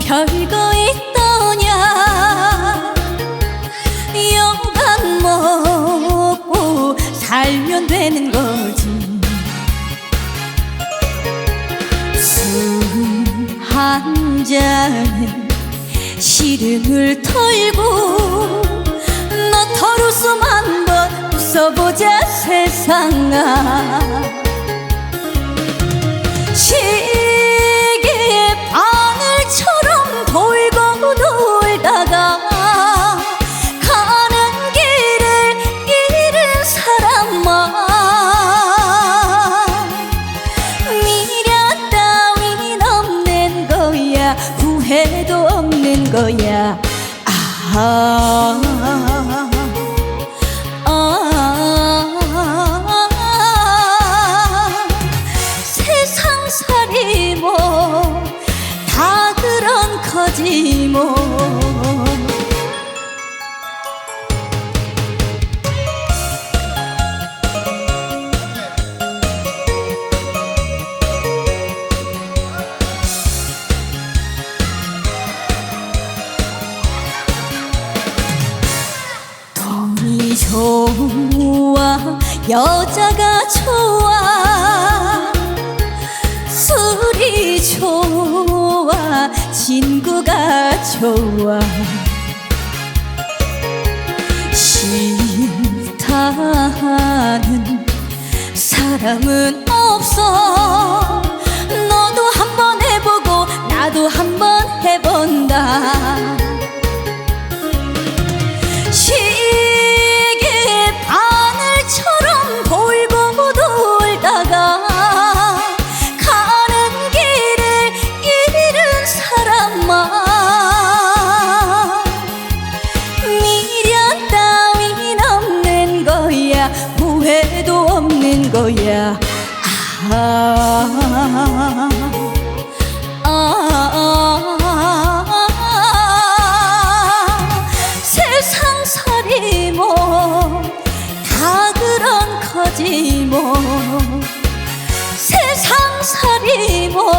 별거 있더냐. 영감 먹고 살면 되는 거지. 술 한 잔에 시름을 털고 후회도 없는 거야. 아, 아, 세상살이 뭐 다 그런 거지 뭐 좋아 여자가 좋아. 술이 좋아 친구가 좋아. 싫다는 사람은 없어 아, 아, 세상 살이 뭐다 그런 거지 뭐. 세상 살이 뭐